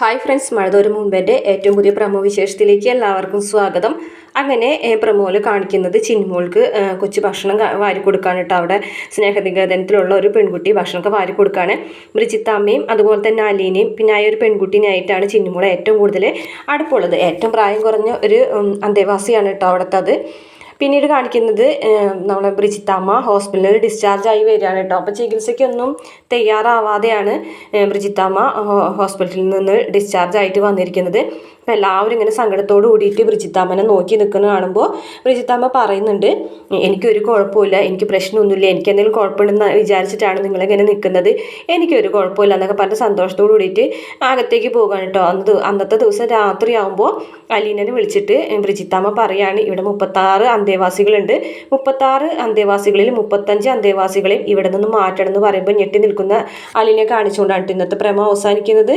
Hi friends മഴതോരും മുൻപന്റെ ഏറ്റവും പുതിയ promo വിശേഷത്തിലേക്ക് എല്ലാവർക്കും സ്വാഗതം. അങ്ങനെ പ്രമോയിൽ കാണിക്കുന്നത് ചിന്മോൾക്ക് കൊച്ചു ഭക്ഷണം വാരി കൊടുക്കാൻ കേട്ടോ അവിടെ. സ്നേഹനികേതനത്തിലുള്ള ഒരു പെൺകുട്ടി ഭക്ഷണമൊക്കെ വാരി കൊടുക്കാണ്. ബ്രിജിത്താമ്മയും അതുപോലെ തന്നെ അലീനയും പിന്നെ ആ ഒരു പെൺകുട്ടീനായിട്ടാണ് ചിന്മോൾ ഏറ്റവും കൂടുതൽ അടുപ്പുള്ളത്. ഏറ്റവും പ്രായം കുറഞ്ഞ ഒരു അന്തേവാസിയാണ് കേട്ടോ അവിടുത്തെ പിന്നീട് കാണിക്കുന്നത് നമ്മളെ ബ്രിജിത്താമ്മ ഹോസ്പിറ്റലിൽ ഡിസ്ചാർജ് ആയി വരികയാണ് കേട്ടോ. അപ്പോൾ ചികിത്സയ്ക്കൊന്നും തയ്യാറാവാതെയാണ് ബ്രിജിത്താമ്മ ഹോസ്പിറ്റലിൽ നിന്ന് ഡിസ്ചാർജ് ആയിട്ട് വന്നിരിക്കുന്നത്. അപ്പോൾ എല്ലാവരും ഇങ്ങനെ സങ്കടത്തോട് കൂടിയിട്ട് ബ്രിജിത്താമ്മനെ നോക്കി നിൽക്കുന്ന കാണുമ്പോൾ ബ്രിജിത്താമ്മ പറയുന്നുണ്ട് എനിക്കൊരു കുഴപ്പമില്ല എനിക്ക് പ്രശ്നമൊന്നുമില്ല എനിക്ക് എന്തെങ്കിലും കുഴപ്പമുണ്ടെന്ന് വിചാരിച്ചിട്ടാണ് നിങ്ങളിങ്ങനെ നിൽക്കുന്നത്. എനിക്കൊരു കുഴപ്പമില്ല എന്നൊക്കെ പറഞ്ഞ് സന്തോഷത്തോട് കൂടിയിട്ട് അകത്തേക്ക് പോകാൻ കേട്ടോ. അന്ന് അന്നത്തെ ദിവസം രാത്രിയാവുമ്പോൾ അലീനനെ വിളിച്ചിട്ട് ബ്രിജിത്താമ്മ പറയാണ് ഇവിടെ മുപ്പത്താറ് അന്തേവാസികളുണ്ട്. മുപ്പത്താറ് അന്തേവാസികളിൽ മുപ്പത്തഞ്ച് അന്തേവാസികളെയും ഇവിടെ നിന്ന് മാറ്റണം എന്ന് പറയുമ്പോൾ ഞെട്ടി നിൽക്കുന്ന അലിനെ കാണിച്ചുകൊണ്ടാണ് ഇന്നത്തെ പ്രേമ അവസാനിക്കുന്നത്.